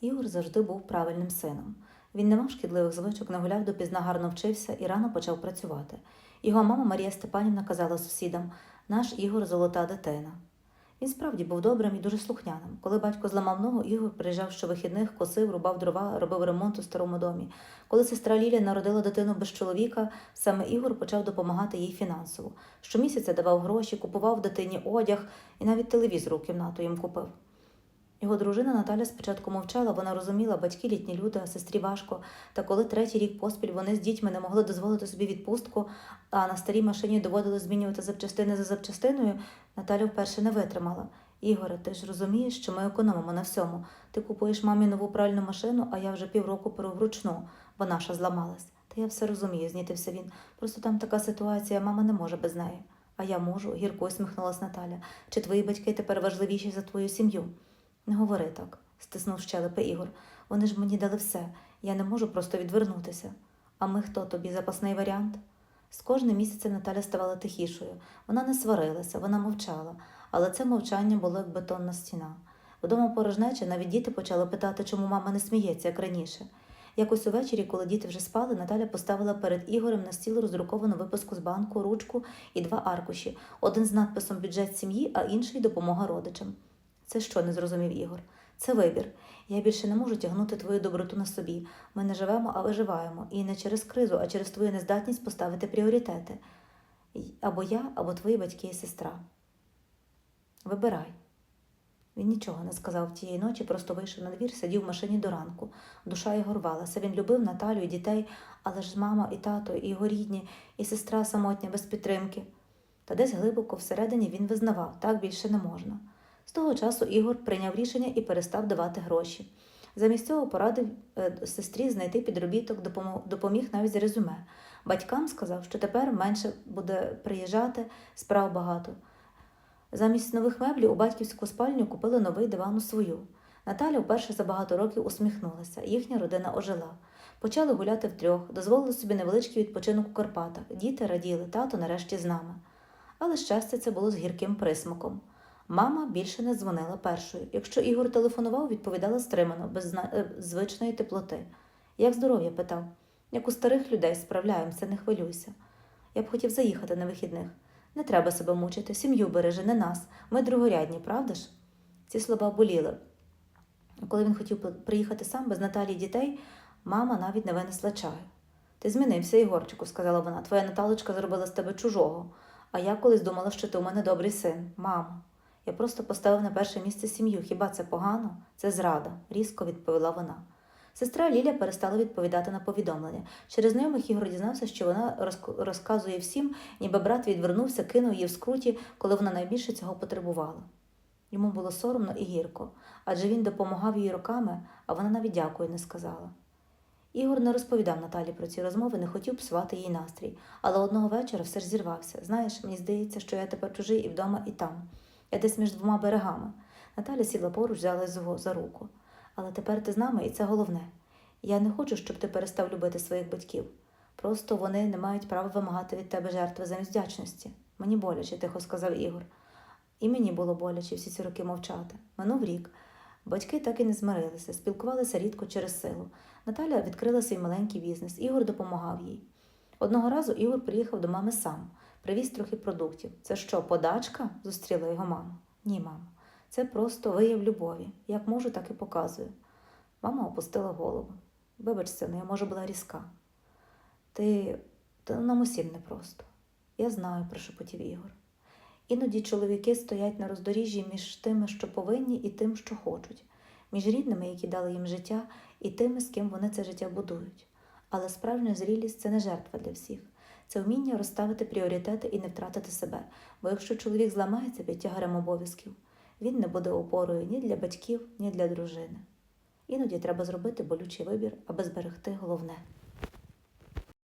Ігор завжди був правильним сином. Він не мав шкідливих звичок, не гуляв допізна гарно вчився і рано почав працювати. Його мама Марія Степанівна казала сусідам наш Ігор золота дитина. Він справді був добрим і дуже слухняним. Коли батько зламав ногу, Ігор приїжджав щовихідних, косив, рубав дрова, робив ремонт у старому домі. Коли сестра Ліля народила дитину без чоловіка, саме Ігор почав допомагати їй фінансово. Щомісяця давав гроші, купував дитині одяг і навіть телевізор у кімнату їм купив. Його дружина Наталя спочатку мовчала, вона розуміла, батьки літні люди, а сестрі важко. Та коли третій рік поспіль вони з дітьми не могли дозволити собі відпустку, а на старій машині доводилось змінювати запчастини за запчастиною, Наталя вперше не витримала. Ігоре, ти ж розумієш, що ми економимо на всьому. Ти купуєш мамі нову пральну машину, а я вже півроку перу вручну, бо наша зламалась. Та я все розумію, знітився він. Просто там така ситуація, мама не може без неї. А я можу, гірко усміхнулась Наталя. Чи твої батьки тепер важливіші за твою сім'ю? Не говори так, стиснув щелепи Ігор. Вони ж мені дали все. Я не можу просто відвернутися. А ми хто тобі запасний варіант? З кожним місяцем Наталя ставала тихішою. Вона не сварилася, вона мовчала, але це мовчання було як бетонна стіна. Вдома порожнеча навіть діти почали питати, чому мама не сміється, як раніше. Якось увечері, коли діти вже спали, Наталя поставила перед Ігорем на стіл роздруковану виписку з банку, ручку і два аркуші: один з надписом бюджет сім'ї, а інший допомога родичам. Це що, не зрозумів Ігор? Це вибір. Я більше не можу тягнути твою доброту на собі. Ми не живемо, а виживаємо. І не через кризу, а через твою нездатність поставити пріоритети. Або я, або твої батьки і сестра. Вибирай. Він нічого не сказав тієї ночі, просто вийшов на двір, сидів в машині до ранку. Душа його рвалася. Він любив Наталю і дітей, але ж мама і тато, і його рідні, і сестра самотня без підтримки. Та десь глибоко всередині він визнавав, так більше не можна. З того часу Ігор прийняв рішення і перестав давати гроші. Замість цього порадив е, сестрі знайти підробіток, допоміг навіть з резюме. Батькам сказав, що тепер менше буде приїжджати, справ багато. Замість нових меблів у батьківську спальню купили новий диван у свою. Наталя вперше за багато років усміхнулася, їхня родина ожила. Почали гуляти втрьох, дозволили собі невеличкий відпочинок у Карпатах. Діти раділи, тато нарешті з нами. Але щастя це було з гірким присмаком. Мама більше не дзвонила першою. Якщо Ігор телефонував, відповідала стримано, без е, звичної теплоти. Як здоров'я питав, як у старих людей справляємося, не хвилюйся. Я б хотів заїхати на вихідних. Не треба себе мучити, сім'ю бережи, не нас. Ми другорядні, правда ж? Ці слова боліли. Коли він хотів приїхати сам без Наталі дітей, мама навіть не винесла чаю. Ти змінився, Ігорчику, сказала вона. Твоя Наталочка зробила з тебе чужого. А я колись думала, що ти у мене добрий син. Мамо, я просто поставив на перше місце сім'ю. Хіба це погано? Це зрада, різко відповіла вона. Сестра Ліля перестала відповідати на повідомлення. Через знайомих Ігор дізнався, що вона розк- розказує всім, ніби брат відвернувся, кинув її в скруті, коли вона найбільше цього потребувала. Йому було соромно і гірко, адже він допомагав їй роками, а вона навіть дякую не сказала. Ігор не розповідав Наталі про ці розмови, не хотів псувати їй настрій, але одного вечора все ж зірвався. Знаєш, мені здається, що я тепер чужий і вдома, і там. Я десь між двома берегами. Наталя сіла поруч, взяла його за руку. Але тепер ти з нами, і це головне. Я не хочу, щоб ти перестав любити своїх батьків. Просто вони не мають права вимагати від тебе жертви замість вдячності. Мені боляче, тихо сказав Ігор. І мені було боляче всі ці роки мовчати. Минув рік. Батьки так і не змирилися, спілкувалися рідко через силу. Наталя відкрила свій маленький бізнес, Ігор допомагав їй. Одного разу Ігор приїхав до мами сам, привіз трохи продуктів. Це що, подачка? зустріла його мама. Ні, мамо. Це просто вияв любові. Як можу, так і показую. Мама опустила голову. Вибач, сину, я може була різка. Ти, ти нам усім непросто. Я знаю, прошепотів Ігор. Іноді чоловіки стоять на роздоріжжі між тими, що повинні, і тим, що хочуть, між рідними, які дали їм життя, і тими, з ким вони це життя будують. Але справжня зрілість це не жертва для всіх. Це вміння розставити пріоритети і не втратити себе. Бо якщо чоловік зламається під тягарем обов'язків, він не буде опорою ні для батьків, ні для дружини. Іноді треба зробити болючий вибір, аби зберегти головне.